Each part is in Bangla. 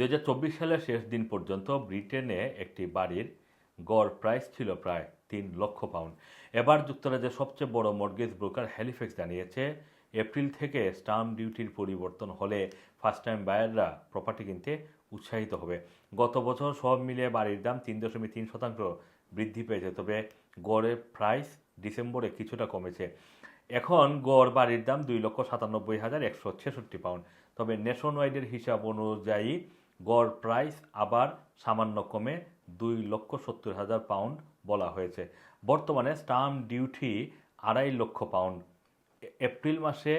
দু হাজার চব্বিশ সালের শেষ দিন পর্যন্ত ব্রিটেনে একটি বাড়ির গড় প্রাইস ছিল প্রায় তিন লক্ষ পাউন্ড এবার যুক্তরাজ্যের সবচেয়ে বড় মর্গেজ ব্রোকার হ্যালিফেক্স জানিয়েছে, এপ্রিল থেকে স্টাম্প ডিউটির পরিবর্তন হলে ফার্স্ট টাইম বায়াররা প্রপার্টি কিনতে উৎসাহিত হবে। গত বছর সব মিলিয়ে বাড়ির দাম তিন দশমিক তিন শতাংশ বৃদ্ধি পেয়েছে, তবে গড়ের প্রাইস ডিসেম্বরে কিছুটা কমেছে। এখন গড় বাড়ির দাম দুই লক্ষ সাতানব্বই হাজার একশো ছেষট্টি পাউন্ড তবে নেশন ওয়াইডের হিসাব অনুযায়ী গড় প্রাইস আবার সামান্য কমে দুই লক্ষ সত্তর হাজার পাউন্ড বলা হয়েছে। বর্তমানে স্টাম্প ডিউটি আড়াই লক্ষ পাউন্ড। এপ্রিল মাসে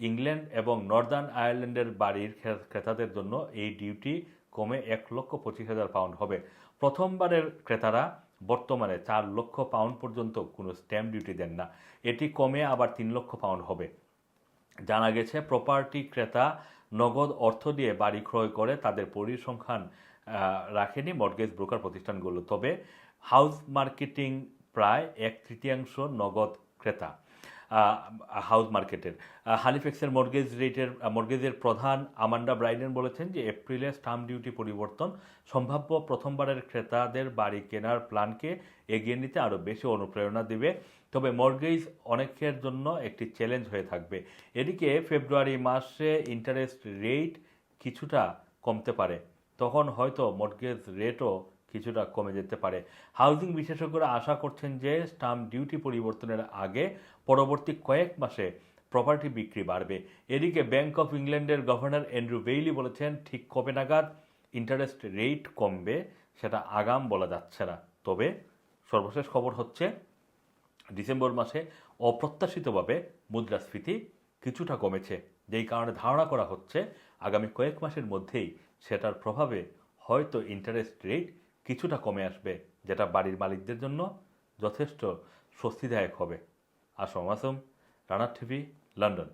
ইংল্যান্ড এবং নর্দার্ন আয়ারল্যান্ডের বাড়ির ক্রেতাদের জন্য এই ডিউটি কমে এক লক্ষ পঁচিশ হাজার পাউন্ড হবে। প্রথমবারের ক্রেতারা বর্তমানে চার লক্ষ পাউন্ড পর্যন্ত কোনো স্ট্যাম্প ডিউটি দেন না। এটি কমে আবার তিন লক্ষ পাউন্ড হবে। জানা গেছে, প্রপার্টি ক্রেতা নগদ অর্থ দিয়ে বাড়ি ক্রয় করে তাদের পরিসংখ্যান রাখেনি মর্গেজ ব্রোকার প্রতিষ্ঠানগুলো। তবে হাউস মার্কেটিং প্রায় এক তৃতীয়াংশ নগদ ক্রেতা। হাউস মার্কেটের আহ, হালিফেক্সের মর্গেজ রেটের মর্গেজের প্রধান আমান্ডা ব্রাইডেন বলেছেন যে এপ্রিলে স্টাম্প ডিউটি পরিবর্তন সম্ভাব্য প্রথমবারের ক্রেতাদের বাড়ি কেনার প্ল্যানকে এগিয়ে নিতে আরও বেশি অনুপ্রেরণা দেবে। তবে মর্গেজ অনেকের জন্য একটি চ্যালেঞ্জ হয়ে থাকবে। এদিকে ফেব্রুয়ারি মাসে ইন্টারেস্ট রেট কিছুটা কমতে পারে। তখন হয়তো মর্গেজ রেটও কিছুটা কমে যেতে পারে। হাউজিং বিশেষজ্ঞরা আশা করছেন যে স্টাম্প ডিউটি পরিবর্তনের আগে পরবর্তী কয়েক মাসে প্রপার্টি বিক্রি বাড়বে। এদিকে ব্যাংক অফ ইংল্যান্ডের গভর্নর অ্যান্ড্রু বেইলি বলেছেন, ঠিক কবে নাগাদ ইন্টারেস্ট রেট কমবে সেটা আগাম বলা যাচ্ছে না। তবে সর্বশেষ খবর হচ্ছে, ডিসেম্বর মাসে অপ্রত্যাশিতভাবে মুদ্রাস্ফীতি কিছুটা কমেছে। যেই কারণে ধারণা করা হচ্ছে, আগামী কয়েক মাসের মধ্যেই সেটার প্রভাবে হয়তো ইন্টারেস্ট রেট কিছুটা কমে আসবে, যেটা বাড়ির মালিকদের জন্য যথেষ্ট স্বস্তিদায়ক হবে। আসম আসম রানার টিভি, লন্ডন।